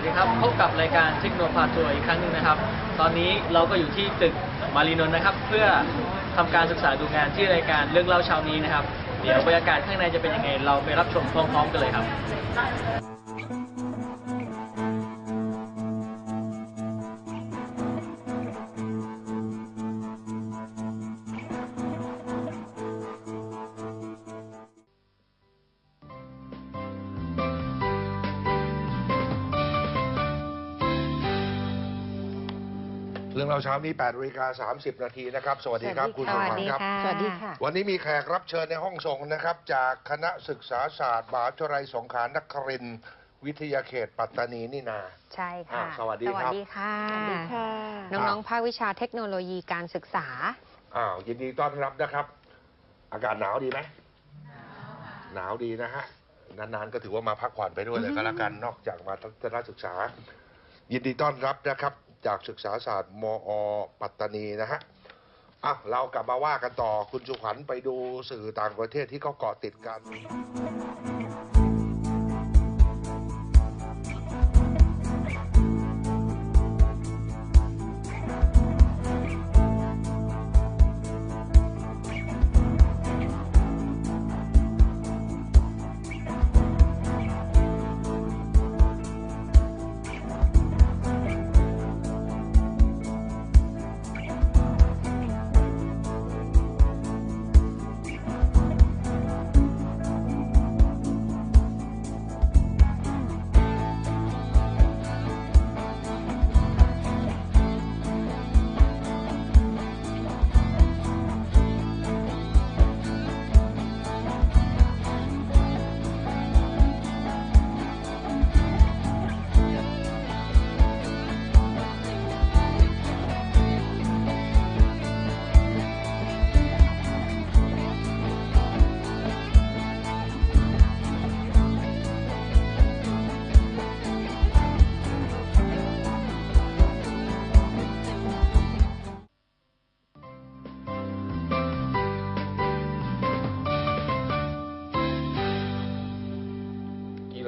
วัสดีครับ พบกับรายการเทคโนพาทัวร์อีกครั้งหนึ่งนะครับ ตอนนี้เราก็อยู่ที่ตึกมารีนนท์นะครับ เพื่อทำการศึกษาดูงานที่รายการเรื่องเล่าเช้านี้นะครับ เดี๋ยวบรรยากาศข้างในจะเป็นยังไง เราไปรับชมพร้อมๆกันเลยครับ เรื่องเราเช้านี้8นาฬิกา30 นาทีนะครับ สวัสดีครับคุณสผู้วัสฟังดีครับค่ะสวัสดีค่ะ วันนี้มีแขกรับเชิญในห้องส่งนะครับ จากคณะศึกษาศาสตร์มหาวิทยาลัยสงขลานครินทร์วิทยาเขตปัตตานีนี่นา ใช่ค่ะ อ่าสวัสดีสควัรับสดีค่ะสวัสดีค่ะ น้องๆภาควิชาเทคโนโลยีการศึกษา อ้าวยินดีต้อนรับนะครับ อากาศหนาวดีไหมหนาวดีนะฮะนานๆก็ถือว่ามาพักผ่อนไปด้วยเลยก็แล้วกันนอกจากมาทัศนศึกษา ยินดีต้อนรับนะครับ จากศึกษาศาสตร์มอ ปัตตานีนะฮะอะเรากลับมาว่ากันต่อคุณสุขวัญไปดูสื่อต่างประเทศที่เขาเกาะติดกัน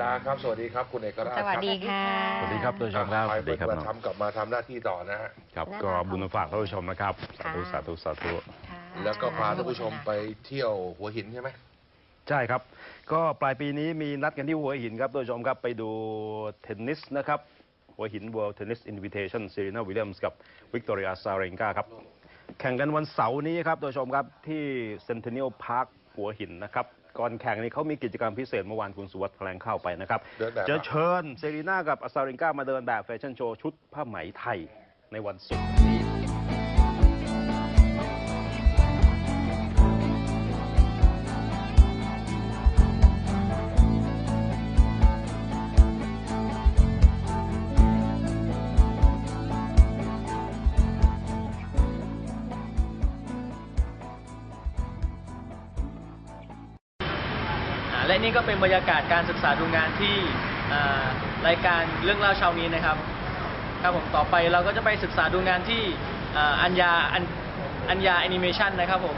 กีฬาครับ สวัสดีครับ คุณเอกราชสวัสดีค่ะ สวัสดีครับตัวชมครับไปสวัสดีครับมาทำกลับมาทำหน้าที่ต่อนะฮะครับนะคะก็บุญมาฝากท่านผู้ชมนะครับ สาธุค่ะสาธุสาธุค่ะแล้วก็พาท่านผู้ชมไปเที่ยวหัวหินใช่ไหมใช่ครับ ก็ปลายปีนี้มีนัดกันที่หัวหินครับท่านผู้ชมครับไปดูเทนนิสนะครับ หัวหิน World Tennis Invitation ซีรีนาวิลเลียมส์กับวิกตอเรียซาเรงกาครับ แข่งกันวันเสาร์นี้ครับท่านผู้ชมครับที่เซน t เนียลพาร์คหัวหินนะครับ ก่อนแข่งนี้เขามีกิจกรรมพิเศษเมื่อวานคุณสุวัสดิ์แถลงเข้าไปนะครับ เดินแบบจะอะเชิญเซรีนากับอาซาเรงกามาเดินแบบแฟชั่นโชว์ชุดผ้าไหมไทยในวันศุกร์นี้ และนี่ก็เป็นบรรยากาศการศึกษาดูงานที่รายการเรื่องเล่าเช้านี้นะครับครับผมต่อไปเราก็จะไปศึกษาดูงานที่อัญญาอัญญาแอนิเมชันนะครับผม